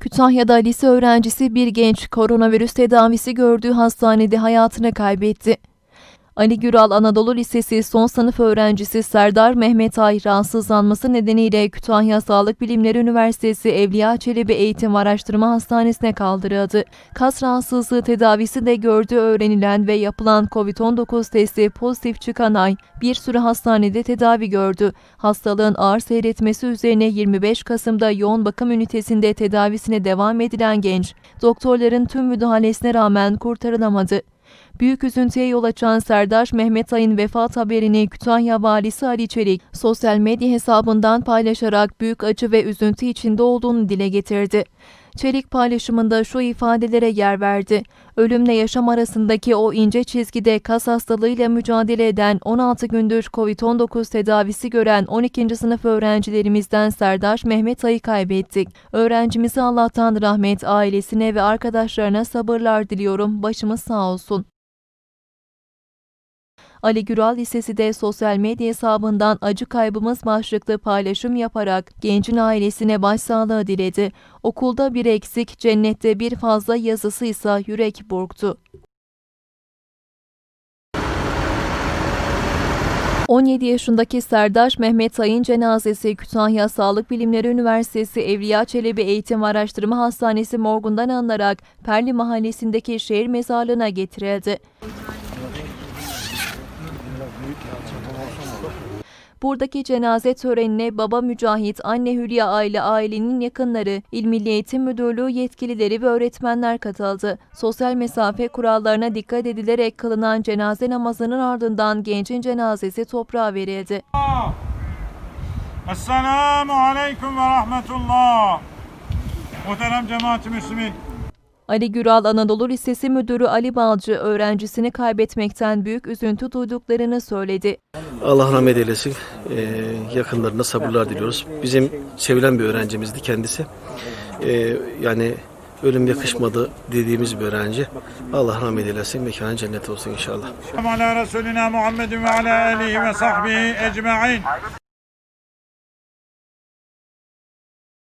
Kütahya'da lise öğrencisi bir genç koronavirüs tedavisi gördüğü hastanede hayatını kaybetti. Ali Güral Anadolu Lisesi son sınıf öğrencisi Serdar Mehmet Ay rahatsızlanması nedeniyle Kütahya Sağlık Bilimleri Üniversitesi Evliya Çelebi Eğitim Araştırma Hastanesi'ne kaldırıldı. Kas rahatsızlığı tedavisi de gördüğü öğrenilen ve yapılan COVID-19 testi pozitif çıkan Ay bir süre hastanede tedavi gördü. Hastalığın ağır seyretmesi üzerine 25 Kasım'da yoğun bakım ünitesinde tedavisine devam edilen genç, doktorların tüm müdahalesine rağmen kurtarılamadı. Büyük üzüntüye yol açan Serdar Mehmet Ay'ın vefat haberini Kütahya Valisi Ali Çelik sosyal medya hesabından paylaşarak büyük acı ve üzüntü içinde olduğunu dile getirdi. Çelik paylaşımında şu ifadelere yer verdi. Ölümle yaşam arasındaki o ince çizgide kas hastalığıyla mücadele eden 16 gündür COVID-19 tedavisi gören 12. sınıf öğrencilerimizden Serdar Mehmet Ay'ı kaybettik. Öğrencimize Allah'tan rahmet, ailesine ve arkadaşlarına sabırlar diliyorum. Başımız sağ olsun. Ali Güral Lisesi de sosyal medya hesabından acı kaybımız başlıklı paylaşım yaparak gencin ailesine başsağlığı diledi. Okulda bir eksik, cennette bir fazla yazısıysa yürek burktu. 17 yaşındaki Serdar Mehmet Ay'ın cenazesi Kütahya Sağlık Bilimleri Üniversitesi Evliya Çelebi Eğitim Araştırma Hastanesi morgundan alınarak Perli Mahallesi'ndeki şehir mezarlığına getirildi. Buradaki cenaze törenine baba Mücahit, anne Hülya aile ailenin yakınları, İl Milli Eğitim Müdürlüğü yetkilileri ve öğretmenler katıldı. Sosyal mesafe kurallarına dikkat edilerek kılınan cenaze namazının ardından gencin cenazesi toprağa verildi. Esselamu Aleyküm ve Rahmetullah. Muhterem cemaat-i Müslümin. Ali Güral Anadolu Lisesi Müdürü Ali Balcı öğrencisini kaybetmekten büyük üzüntü duyduklarını söyledi. Allah rahmet eylesin. Ee, yakınlarına sabırlar diliyoruz. Bizim sevilen bir öğrencimizdi kendisi. Ee, yani ölüm yakışmadı dediğimiz bir öğrenci. Allah rahmet eylesin. Mekanı cennet olsun inşallah. Ala Resulina Muhammedin ve ala alihi ve sahbihi ecma'in.